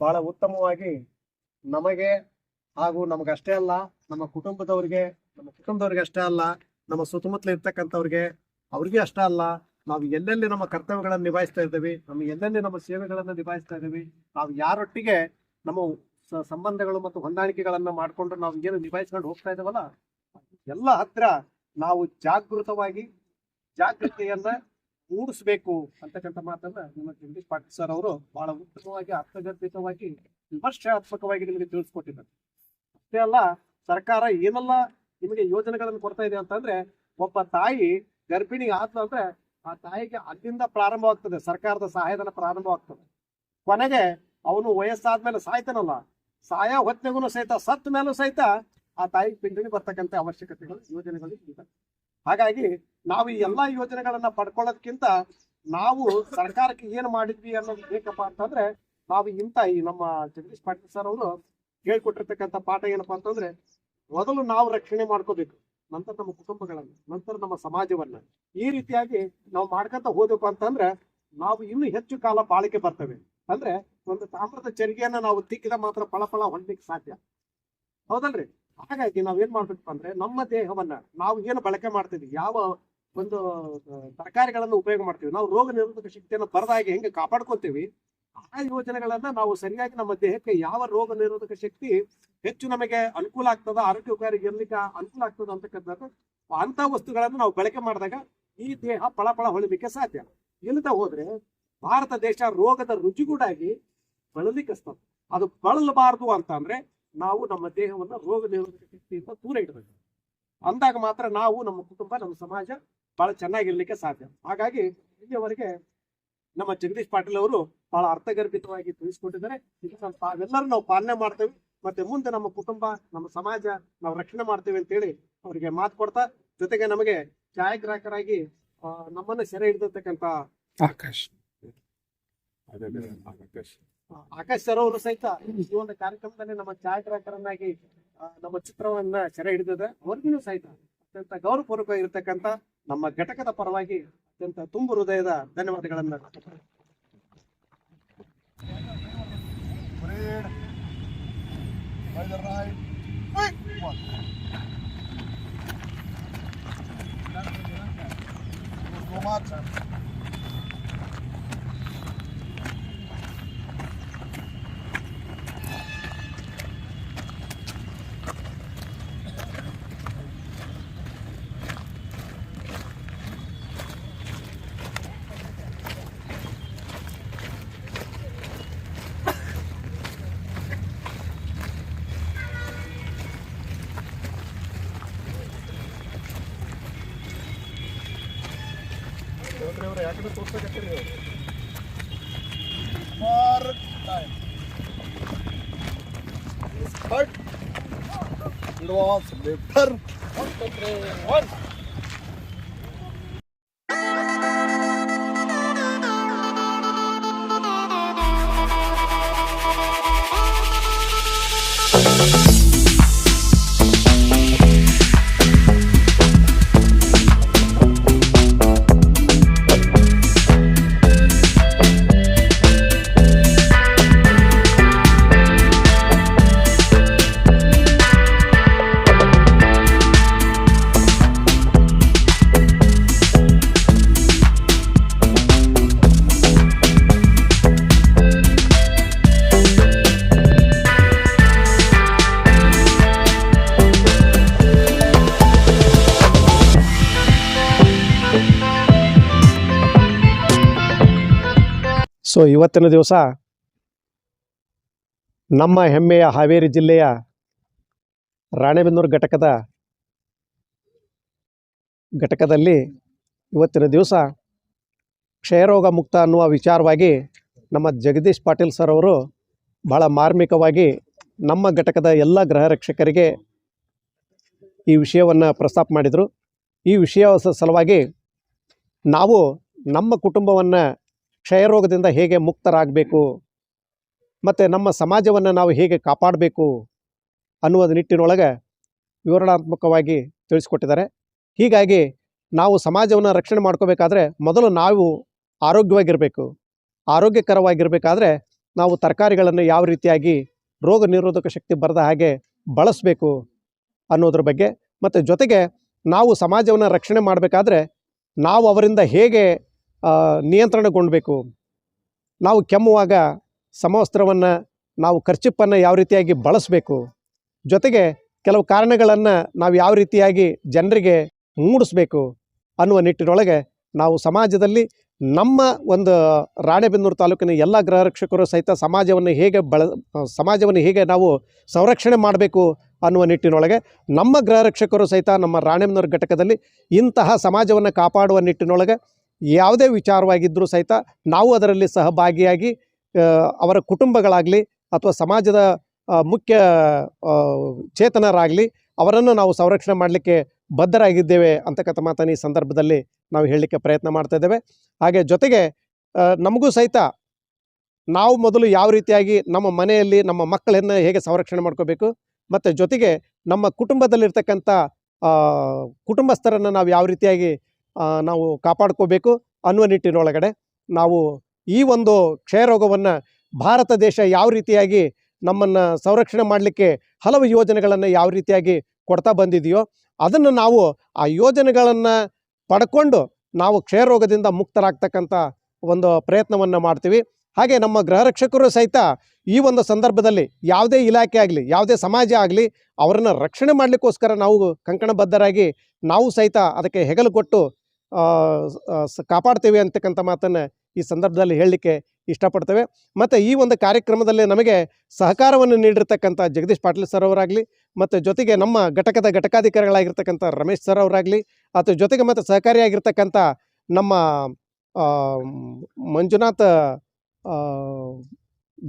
ಬಹಳ ಉತ್ತಮವಾಗಿ ನಮಗೆ ಹಾಗೂ ನಮಗಷ್ಟೇ ಅಲ್ಲ, ನಮ್ಮ ಕುಟುಂಬದವ್ರಿಗೆ ನಮ್ಮ ಕುಟುಂಬದವ್ರಿಗೆ ಅಷ್ಟೇ ಅಲ್ಲ, ನಮ್ಮ ಸುತ್ತಮುತ್ತಲ ಇರ್ತಕ್ಕಂಥವ್ರಿಗೆ ಅವ್ರಿಗೆ ಅಷ್ಟೇ ಅಲ್ಲ, ನಾವು ಎಲ್ಲೆಲ್ಲಿ ನಮ್ಮ ಕರ್ತವ್ಯಗಳನ್ನು ನಿಭಾಯಿಸ್ತಾ ಇದ್ದೀವಿ, ನಮ್ಮ ಎಲ್ಲೆಲ್ಲಿ ನಮ್ಮ ಸೇವೆಗಳನ್ನು ನಿಭಾಯಿಸ್ತಾ ಇದ್ದೀವಿ, ನಾವು ಯಾರೊಟ್ಟಿಗೆ ನಮ್ಮ ಸಂಬಂಧಗಳು ಮತ್ತು ಹೊಂದಾಣಿಕೆಗಳನ್ನ ಮಾಡಿಕೊಂಡು ನಾವು ಏನು ನಿಭಾಯಿಸ್ಕೊಂಡು ಹೋಗ್ತಾ ಇದ್ದೇವಲ್ಲ, ಎಲ್ಲ ಹತ್ರ ನಾವು ಜಾಗೃತವಾಗಿ ಜಾಗೃತಿಯನ್ನ ಮೂಡಿಸ್ಬೇಕು ಅಂತಕ್ಕಂಥ ಮಾತನ್ನ ನಿಮ್ಮ ಜಗದೀಶ್ ಪಾಟೀಲ್ ಸರ್ ಅವರು ಬಹಳ ಉತ್ತಮವಾಗಿ, ಅರ್ಥಗರ್ಭಿತವಾಗಿ, ವಿಮರ್ಶಾತ್ಮಕವಾಗಿ ನಿಮಗೆ ತಿಳಿಸ್ಕೊಟ್ಟಿದ್ದಾರೆ. ಅಷ್ಟೇ ಅಲ್ಲ, ಸರ್ಕಾರ ಏನೆಲ್ಲ ನಿಮಗೆ ಯೋಜನೆಗಳನ್ನು ಕೊಡ್ತಾ ಇದೆ ಅಂತಂದ್ರೆ, ಒಬ್ಬ ತಾಯಿ ಗರ್ಭಿಣಿ ಆದ್ಲ ಅಂದ್ರೆ ಆ ತಾಯಿಗೆ ಅಲ್ಲಿಂದ ಪ್ರಾರಂಭವಾಗ್ತದೆ ಸರ್ಕಾರದ ಸಹಾಯಧನ ಪ್ರಾರಂಭವಾಗ್ತದೆ ಕೊನೆಗೆ ಅವನು ವಯಸ್ಸಾದ್ಮೇಲೆ ಸಾಯ್ತಾನಲ್ಲ, ಸಾಯ ಹೊತ್ತಿಗೂ ಸಹಿತ ಸತ್ತ ಮೇಲೂ ಸಹಿತ ಆ ತಾಯಿಗೆ ಪಿಂಡಿಗೆ ಬರ್ತಕ್ಕಂಥ ಅವಶ್ಯಕತೆಗಳು, ಯೋಜನೆಗಳು ಇದ್ದಾವೆ. ಹಾಗಾಗಿ ನಾವು ಈ ಎಲ್ಲಾ ಯೋಜನೆಗಳನ್ನ ಪಡ್ಕೊಳ್ಳೋದಕ್ಕಿಂತ ನಾವು ಸರ್ಕಾರಕ್ಕೆ ಏನ್ ಮಾಡಿದ್ವಿ ಅನ್ನೋದು ಬೇಕಪ್ಪ ಅಂತಂದ್ರೆ ನಾವು ಇಂತ ಈ ನಮ್ಮ ಜಗದೀಶ್ ಪಾಟೀಲ್ ಸರ್ ಅವರು ಹೇಳ್ಕೊಟ್ಟಿರ್ತಕ್ಕಂಥ ಪಾಠ ಏನಪ್ಪಾ ಅಂತಂದ್ರೆ ಮೊದಲು ನಾವು ರಕ್ಷಣೆ ಮಾಡ್ಕೋಬೇಕು, ನಂತರ ನಮ್ಮ ಕುಟುಂಬಗಳನ್ನ, ನಂತರ ನಮ್ಮ ಸಮಾಜವನ್ನ. ಈ ರೀತಿಯಾಗಿ ನಾವು ಮಾಡ್ಕೊಂತ ಹೋದಪ್ಪ ಅಂತಂದ್ರೆ ನಾವು ಇನ್ನು ಹೆಚ್ಚು ಕಾಲ ಬಾಳಿಕೆ ಬರ್ತವೆ. ಅಂದ್ರೆ ಒಂದು ತಾಮ್ರದ ಚರಿಗೆಯನ್ನ ನಾವು ತಿಕ್ಕಿದ ಮಾತ್ರ ಫಳಫಳ ಹೊಂದಲಿಕ್ಕೆ ಸಾಧ್ಯ. ಹೌದಲ್ರಿ? ಹಾಗಾಗಿ ನಾವ್ ಏನ್ ಮಾಡ್ಬೇಕಪ್ಪ ಅಂದ್ರೆ ನಮ್ಮ ದೇಹವನ್ನ ನಾವು ಏನು ಬಳಕೆ ಮಾಡ್ತೀವಿ, ಯಾವ ಒಂದು ತರಕಾರಿಗಳನ್ನು ತರಕಾರಿಗಳನ್ನ ಉಪಯೋಗ ಮಾಡ್ತೀವಿ, ನಾವು ರೋಗ ನಿರೋಧಕ ಶಕ್ತಿಯನ್ನು ಬರದಾಗಿ ಹೆಂಗೆ ಕಾಪಾಡ್ಕೊತೀವಿ, ಆ ಯೋಜನೆಗಳನ್ನ ನಾವು ಸರಿಯಾಗಿ ನಮ್ಮ ದೇಹಕ್ಕೆ ಯಾವ ರೋಗ ನಿರೋಧಕ ಶಕ್ತಿ ಹೆಚ್ಚು ನಮಗೆ ಅನುಕೂಲ ಆಗ್ತದ, ಆರೋಗ್ಯಕಾರಿ ಇರ್ಲಿಕ್ಕೆ ಅನುಕೂಲ ಆಗ್ತದ ಅಂತಕ್ಕಂಥದ್ದು ಅಂತ ವಸ್ತುಗಳನ್ನು ನಾವು ಬಳಕೆ ಮಾಡಿದಾಗ ಈ ದೇಹ ಪಳಪಳ ಹೊಳಿಲಿಕ್ಕೆ ಸಾಧ್ಯ. ಇಲ್ಲದ ಹೋದ್ರೆ ಭಾರತ ದೇಶ ರೋಗದ ರುಚಿಗೂಡಾಗಿ ಬಳಲಿಕ್ಕೆ ಅದು ಬಳಲಬಾರದು ಅಂತ ಅಂದ್ರೆ ನಾವು ನಮ್ಮ ದೇಹವನ್ನ ರೋಗ ನಿರೋಧಕ ಶಕ್ತಿಯಿಂದ ದೂರ ಇಡಬೇಕು. ಅಂದಾಗ ಮಾತ್ರ ನಾವು ನಮ್ಮ ಕುಟುಂಬ ನಮ್ಮ ಸಮಾಜ ಬಹಳ ಚೆನ್ನಾಗಿರ್ಲಿಕ್ಕೆ ಸಾಧ್ಯ. ಹಾಗಾಗಿ ಇಲ್ಲಿಯವರೆಗೆ ನಮ್ಮ ಜಗದೀಶ್ ಪಾಟೀಲ್ ಅವರು ಬಹಳ ಅರ್ಥಗರ್ಭಿತವಾಗಿ ತಿಳಿಸ್ಕೊಟ್ಟಿದ್ದಾರೆ. ಇದನ್ನ ತಾವೆಲ್ಲರೂ ನಾವು ಪಾಲನೆ ಮಾಡ್ತೇವೆ. ಮತ್ತೆ ಮುಂದೆ ನಮ್ಮ ಕುಟುಂಬ ನಮ್ಮ ಸಮಾಜ ನಾವು ರಕ್ಷಣೆ ಮಾಡ್ತೇವೆ ಅಂತೇಳಿ ಅವರಿಗೆ ಮಾತು ಕೊಡ್ತಾ ಜೊತೆಗೆ ನಮಗೆ ಛಾಯಾಗ್ರಾಹಕರಾಗಿ ನಮ್ಮನ್ನ ಸೆರೆ ಹಿಡಿದಿರ್ತಕ್ಕಂಥ ಆಕಾಶ್. ಆಕಾಶ್. ಆಕಾಶ್ ಸರ್ ಅವರು ಸಹಿತ ಈ ಒಂದು ಕಾರ್ಯಕ್ರಮದಲ್ಲಿ ನಮ್ಮ ಛಾಯಾಗ್ರಾಹಕರನ್ನಾಗಿ ನಮ್ಮ ಚಿತ್ರವನ್ನ ಸೆರೆ ಹಿಡಿದಿದೆ ಅವ್ರಿಗೂ ಸಹಿತ ಅತ್ಯಂತ ಗೌರವಪೂರ್ವಕವಾಗಿ ಇರತಕ್ಕಂತ ನಮ್ಮ ಘಟಕದ ಪರವಾಗಿ ಅತ್ಯಂತ ತುಂಬು ಹೃದಯದ ಧನ್ಯವಾದಗಳನ್ನ. So. For time. But it was. One, two, three, one. So ಇವತ್ತಿನ ದಿವಸ ನಮ್ಮ ಹೆಮ್ಮೆಯ ಹಾವೇರಿ ಜಿಲ್ಲೆಯ ರಾಣೆಬೆನ್ನೂರು ಘಟಕದ ಘಟಕದಲ್ಲಿ ಇವತ್ತಿನ ದಿವಸ ಕ್ಷಯರೋಗ ಮುಕ್ತ ಅನ್ನುವ ವಿಚಾರವಾಗಿ ನಮ್ಮ ಜಗದೀಶ್ ಪಾಟೀಲ್ ಸರ್ ಅವರು ಬಹಳ ಮಾರ್ಮಿಕವಾಗಿ ನಮ್ಮ ಘಟಕದ ಎಲ್ಲ ಗೃಹ ರಕ್ಷಕರಿಗೆ ಈ ವಿಷಯವನ್ನು ಪ್ರಸ್ತಾಪ ಮಾಡಿದರು. ಈ ವಿಷಯ ಸಲುವಾಗಿ ನಾವು ನಮ್ಮ ಕುಟುಂಬವನ್ನು ಕ್ಷಯರೋಗದಿಂದ ಹೇಗೆ ಮುಕ್ತರಾಗಬೇಕು? ಮತ್ತು ನಮ್ಮ ಸಮಾಜವನ್ನು ನಾವು ಹೇಗೆ ಕಾಪಾಡಬೇಕು? ಅನ್ನುವ ನಿಟ್ಟಿನೊಳಗೆ ವಿವರಣಾತ್ಮಕವಾಗಿ ತಿಳಿಸ್ಕೊಟ್ಟಿದ್ದಾರೆ. ಹೀಗಾಗಿ ನಾವು ಸಮಾಜವನ್ನು ರಕ್ಷಣೆ ಮಾಡ್ಕೋಬೇಕಾದ್ರೆ ಮೊದಲು ನಾವು ಆರೋಗ್ಯವಾಗಿರಬೇಕು. ಆರೋಗ್ಯಕರವಾಗಿರಬೇಕಾದ್ರೆ ನಾವು ತರಕಾರಿಗಳನ್ನು ಯಾವ ರೀತಿಯಾಗಿ ರೋಗ ನಿರೋಧಕ ಶಕ್ತಿ ಬರದ ಹಾಗೆ ಬಳಸಬೇಕು ಅನ್ನೋದ್ರ ಬಗ್ಗೆ. ಮತ್ತು ಜೊತೆಗೆ ನಾವು ಸಮಾಜವನ್ನು ರಕ್ಷಣೆ ಮಾಡಬೇಕಾದ್ರೆ ನಾವು ಅವರಿಂದ ಹೇಗೆ ಆ, ನಿಯಂತ್ರಣಗೊಳ್ಬೇಕು ನಾವು ಕೆಮ್ಮುವಾಗ ಸಮವಸ್ತ್ರವನ್ನು ನಾವು ಖರ್ಚಿಪ್ಪನ್ನು ಯಾವ ರೀತಿಯಾಗಿ ಬಳಸಬೇಕು. ಜೊತೆಗೆ ಕೆಲವು ಕಾರಣಗಳನ್ನು ನಾವು ಯಾವ ರೀತಿಯಾಗಿ ಜನರಿಗೆ ಮೂಡಿಸ್ಬೇಕು ಅನ್ನುವ ನಿಟ್ಟಿನೊಳಗೆ ನಾವು ಸಮಾಜದಲ್ಲಿ ನಮ್ಮ ಒಂದು ರಾಣೆಬೆನ್ನೂರು ತಾಲೂಕಿನ ಎಲ್ಲ ಗೃಹ ರಕ್ಷಕರು ಸಹಿತ ಸಮಾಜವನ್ನು ಹೇಗೆ ಬಳ ಸಮಾಜವನ್ನು ಹೇಗೆ ನಾವು ಸಂರಕ್ಷಣೆ ಮಾಡಬೇಕು ಅನ್ನುವ ನಿಟ್ಟಿನೊಳಗೆ ನಮ್ಮ ಗೃಹ ರಕ್ಷಕರು ಸಹಿತ ನಮ್ಮ ರಾಣೆಬೆನ್ನೂರು ಘಟಕದಲ್ಲಿ ಇಂತಹ ಸಮಾಜವನ್ನು ಕಾಪಾಡುವ ನಿಟ್ಟಿನೊಳಗೆ ಯಾವುದೇ ವಿಚಾರವಾಗಿದ್ದರೂ ಸಹಿತ ನಾವು ಅದರಲ್ಲಿ ಸಹಭಾಗಿಯಾಗಿ ಅವರ ಕುಟುಂಬಗಳಾಗಲಿ ಅಥವಾ ಸಮಾಜದ ಮುಖ್ಯ ಚೇತನರಾಗಲಿ ಅವರನ್ನು ನಾವು ಸಂರಕ್ಷಣೆ ಮಾಡಲಿಕ್ಕೆ ಬದ್ಧರಾಗಿದ್ದೇವೆ ಅಂತಕ್ಕಂಥ ಮಾತನ್ನು ಈ ಸಂದರ್ಭದಲ್ಲಿ ನಾವು ಹೇಳಲಿಕ್ಕೆ ಪ್ರಯತ್ನ ಮಾಡ್ತಾ ಹಾಗೆ ಜೊತೆಗೆ ನಮಗೂ ಸಹಿತ ನಾವು ಮೊದಲು ಯಾವ ರೀತಿಯಾಗಿ ನಮ್ಮ ಮನೆಯಲ್ಲಿ ನಮ್ಮ ಮಕ್ಕಳನ್ನು ಹೇಗೆ ಸಂರಕ್ಷಣೆ ಮಾಡ್ಕೋಬೇಕು, ಮತ್ತು ಜೊತೆಗೆ ನಮ್ಮ ಕುಟುಂಬದಲ್ಲಿರ್ತಕ್ಕಂಥ ಕುಟುಂಬಸ್ಥರನ್ನು ನಾವು ಯಾವ ರೀತಿಯಾಗಿ ನಾವು ಕಾಪಾಡ್ಕೋಬೇಕು. ಅನ್ನುವ ನಿಟ್ಟಿನೊಳಗಡೆ ನಾವು ಈ ಒಂದು ಕ್ಷಯರೋಗವನ್ನು ಭಾರತ ದೇಶ ಯಾವ ರೀತಿಯಾಗಿ ನಮ್ಮನ್ನು ಸಂರಕ್ಷಣೆ ಮಾಡಲಿಕ್ಕೆ ಹಲವು ಯೋಜನೆಗಳನ್ನು ಯಾವ ರೀತಿಯಾಗಿ ಕೊಡ್ತಾ ಬಂದಿದೆಯೋ ಅದನ್ನು ನಾವು ಆ ಯೋಜನೆಗಳನ್ನು ಪಡ್ಕೊಂಡು ನಾವು ಕ್ಷಯರೋಗದಿಂದ ಮುಕ್ತರಾಗ್ತಕ್ಕಂಥ ಒಂದು ಪ್ರಯತ್ನವನ್ನು ಮಾಡ್ತೀವಿ. ಹಾಗೆ ನಮ್ಮ ಗೃಹರಕ್ಷಕರು ಸಹಿತ ಈ ಒಂದು ಸಂದರ್ಭದಲ್ಲಿ ಯಾವುದೇ ಇಲಾಖೆ ಆಗಲಿ, ಯಾವುದೇ ಸಮಾಜ ಆಗಲಿ ಅವರನ್ನು ರಕ್ಷಣೆ ಮಾಡಲಿಕ್ಕೋಸ್ಕರ ನಾವು ಕಂಕಣಬದ್ಧರಾಗಿ ನಾವು ಸಹಿತ ಅದಕ್ಕೆ ಹೆಗಲು ಕೊಟ್ಟು ಕಾಪಾಡ್ತೇವೆ ಅಂತಕ್ಕಂಥ ಮಾತನ್ನು ಈ ಸಂದರ್ಭದಲ್ಲಿ ಹೇಳಲಿಕ್ಕೆ ಇಷ್ಟಪಡ್ತೇವೆ. ಮತ್ತು ಈ ಒಂದು ಕಾರ್ಯಕ್ರಮದಲ್ಲಿ ನಮಗೆ ಸಹಕಾರವನ್ನು ನೀಡಿರ್ತಕ್ಕಂಥ ಜಗದೀಶ್ ಪಾಟೀಲ್ ಸರ್ ಅವರಾಗಲಿ, ಮತ್ತು ಜೊತೆಗೆ ನಮ್ಮ ಘಟಕದ ಘಟಕಾಧಿಕಾರಿಗಳಾಗಿರ್ತಕ್ಕಂಥ ರಮೇಶ್ ಸರ್ ಅವರಾಗಲಿ ಅಥವಾ ಜೊತೆಗೆ ಮತ್ತು ಸಹಕಾರಿಯಾಗಿರ್ತಕ್ಕಂಥ ನಮ್ಮ ಮಂಜುನಾಥ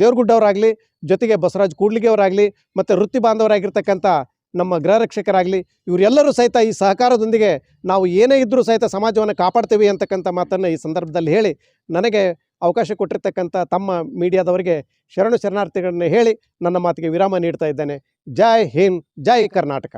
ದೇವ್ರಗುಡ್ಡವರಾಗಲಿ ಜೊತೆಗೆ ಬಸವರಾಜ್ ಕೂಡ್ಲಿಗೆ ಅವರಾಗಲಿ, ಮತ್ತು ವೃತ್ತಿ ಬಾಂಧವರಾಗಿರ್ತಕ್ಕಂಥ ನಮ್ಮ ಗೃಹರಕ್ಷಕರಾಗಲಿ, ಇವರೆಲ್ಲರೂ ಸಹಿತ ಈ ಸಹಕಾರದೊಂದಿಗೆ ನಾವು ಏನೇ ಇದ್ದರೂ ಸಹಿತ ಸಮಾಜವನ್ನು ಕಾಪಾಡ್ತೀವಿ ಅಂತಕ್ಕಂಥ ಮಾತನ್ನು ಈ ಸಂದರ್ಭದಲ್ಲಿ ಹೇಳಿ, ನನಗೆ ಅವಕಾಶ ಕೊಟ್ಟಿರ್ತಕ್ಕಂಥ ತಮ್ಮ ಮೀಡಿಯಾದವರಿಗೆ ಶರಣು ಶರಣಾರ್ಥಿಗಳನ್ನು ಹೇಳಿ ನನ್ನ ಮಾತಿಗೆ ವಿರಾಮ ನೀಡ್ತಾ ಇದ್ದೇನೆ. ಜೈ ಹಿಂದ್, ಜೈ ಕರ್ನಾಟಕ.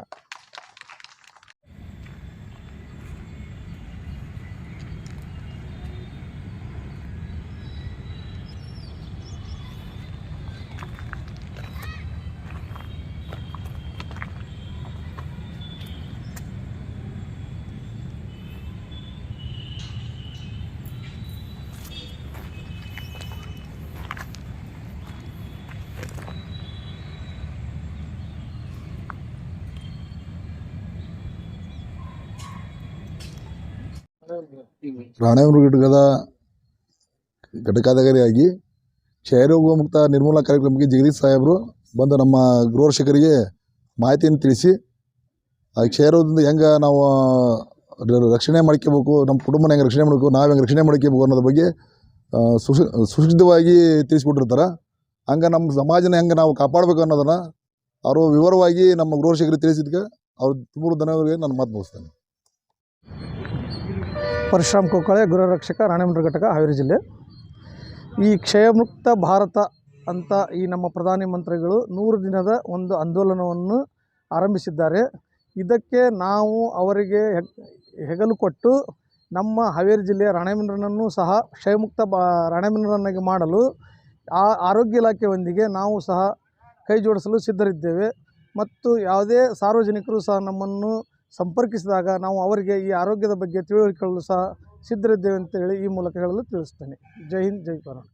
ರಾಣೇಬೆನ್ನೂರು ಘಟಕದ ಘಟಕಾಧಿಕಾರಿಯಾಗಿ ಕ್ಷಯರೋಗ ಮುಕ್ತ ನಿರ್ಮೂಲನಾ ಕಾರ್ಯಕ್ರಮಕ್ಕೆ ಜಗದೀಶ್ ಸಾಹೇಬರು ಬಂದು ನಮ್ಮ ಗೃಹ ರಕ್ಷಕರಿಗೆ ಮಾಹಿತಿಯನ್ನು ತಿಳಿಸಿ, ಆ ಕ್ಷಯರೋಗದಿಂದ ಹೆಂಗೆ ನಾವು ರಕ್ಷಣೆ ಮಾಡ್ಕೋಬೇಕು, ನಮ್ಮ ಕುಟುಂಬನ ಹೆಂಗೆ ರಕ್ಷಣೆ ಮಾಡಬೇಕು, ನಾವು ಹೆಂಗೆ ರಕ್ಷಣೆ ಮಾಡ್ಕೋಬೇಕು ಅನ್ನೋದ್ರ ಬಗ್ಗೆ ಸುಶ್ ಸುಶಿ ಸುಶಿಕ್ಷಿತವಾಗಿ ತಿಳಿಸ್ಕೊಟ್ಟಿರ್ತಾರೆ ಹಂಗೆ ನಮ್ಮ ಸಮಾಜನ ಹೆಂಗೆ ನಾವು ಕಾಪಾಡಬೇಕು ಅನ್ನೋದನ್ನು ಅವರು ವಿವರವಾಗಿ ನಮ್ಮ ಗೃಹ ತಿಳಿಸಿದ್ಕೆ ಅವ್ರು ತುಂಬ ಧನ್ಯವಾದಗಳಿಗೆ ನಾನು ಮಾತು ಮುಗಿಸ್ತೇನೆ. ಪರಶುರಾಮ್ ಕೊಕ್ಕಳೆ ಗೃಹರಕ್ಷಕ ರಕ್ಷಕ ರಾಣೆಬೆನ್ನೂರು ಘಟಕ, ಹಾವೇರಿ ಜಿಲ್ಲೆ. ಈ ಕ್ಷಯಮುಕ್ತ ಭಾರತ ಅಂತ ಈ ನಮ್ಮ ಪ್ರಧಾನಿ ಮಂತ್ರಿಗಳು ನೂರು ದಿನದ ಒಂದು ಆಂದೋಲನವನ್ನು ಆರಂಭಿಸಿದ್ದಾರೆ. ಇದಕ್ಕೆ ನಾವು ಅವರಿಗೆ ಹೆಗ್- ಹೆಗಲು ಕೊಟ್ಟು ನಮ್ಮ ಹಾವೇರಿ ಜಿಲ್ಲೆಯ ರಾಣೇಮಂಡ್ರನನ್ನು ಸಹ, ಕ್ಷಯಮುಕ್ತ ಬಾ ಮಾಡಲು ಆ ಆರೋಗ್ಯ ಇಲಾಖೆಯೊಂದಿಗೆ ನಾವು ಸಹ ಕೈ ಜೋಡಿಸಲು ಸಿದ್ಧರಿದ್ದೇವೆ. ಮತ್ತು ಯಾವುದೇ ಸಾರ್ವಜನಿಕರು ಸಹ ನಮ್ಮನ್ನು ಸಂಪರ್ಕಿಸಿದಾಗ ನಾವು ಅವರಿಗೆ ಈ ಆರೋಗ್ಯದ ಬಗ್ಗೆ ತಿಳುವಳಿಕೊಳ್ಳಲು ಸಹ ಸಿದ್ಧರಿದ್ದೇವೆ ಅಂತೇಳಿ ಈ ಮೂಲಕ ಹೇಳಲು ತಿಳಿಸ್ತೇನೆ. ಜೈ ಹಿಂದ್, ಜೈ ಕರ್ನಾಟಕ